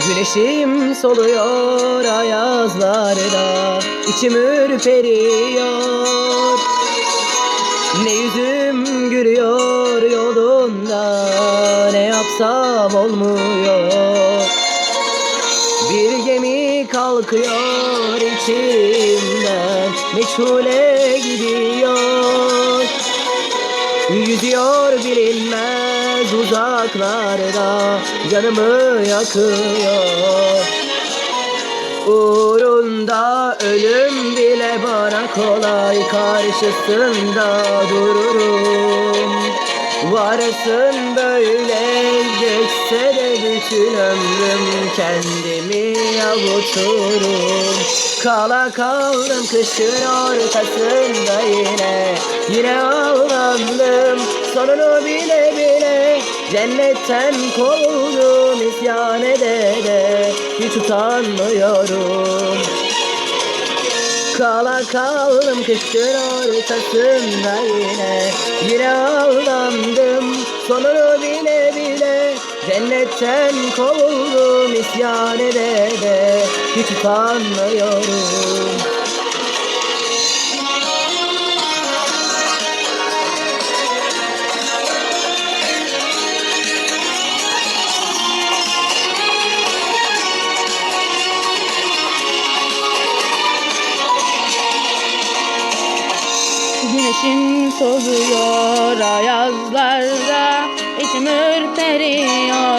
Güneşim soluyor ayazlarda içim ürperiyor. Ne yüzüm gülüyor yolunda Ne yapsam olmuyor. Bir gemi kalkıyor içimden Meçhule gidiyor Yüzüyor bilinmez uzaklarda Canımı yakıyor. Uğrunda ölüm bile bana kolay Karşısında dururum. Varsın böyle geçse de bütün ömrüm Kendimi avuturum Kala kaldım kışın ortasında yine Yine ağlandım sonunu bile bile Cennetten kovuldum isyan ede de Hiç utanmıyorum. Kala kaldım kışın ortasında yine Yine ağlandım sonunu bile bile Cennetten kovuldum isyan ede de Hiç utanmıyorum Güneşin soluyor ayazlarda içim ürperiyor.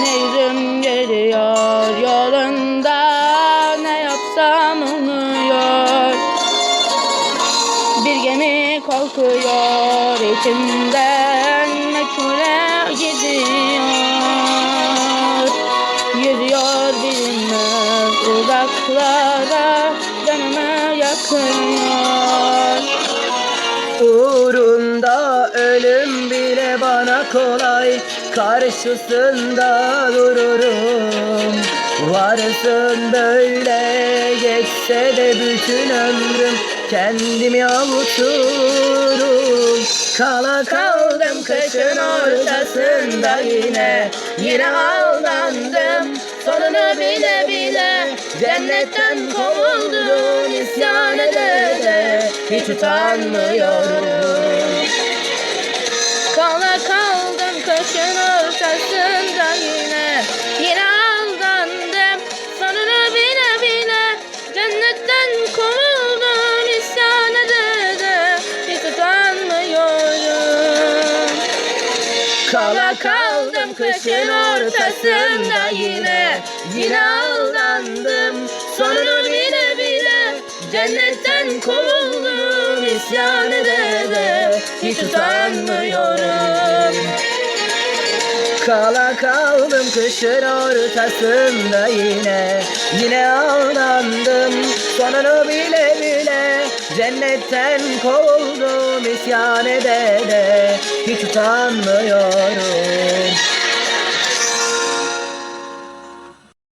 Ne yüzüm geliyor yolunda ne yapsam olmuyor Bir gemi kalkıyor içimden meçhule gidiyor. Yüzüyor bilinmez uzaklara yakıyor Uğrunda ölüm bile bana kolay. Karşısında dururum. Varsın böyle geçse de bütün ömrüm. Kendimi avuturum Kala kaldım kışın ortasında yine. Yine aldandım sonunu bile Hiç utanmıyorum. Kala kaldım kaşın ortasında yine. Yine aldandım sonunu bile bile. Cennetten kovuldum isyan ede de Hiç utanmıyorum. Kala kaldım kışın ortasında yine. Yine aldandım sonunu bile bile. Cennetten kovuldum isyan ede de Hiç utanmıyorum. Kala kaldım kışın ortasında yine. Yine aldandım sonunu bile bile Cennetten kovuldum isyan ede de Hiç utanmıyorum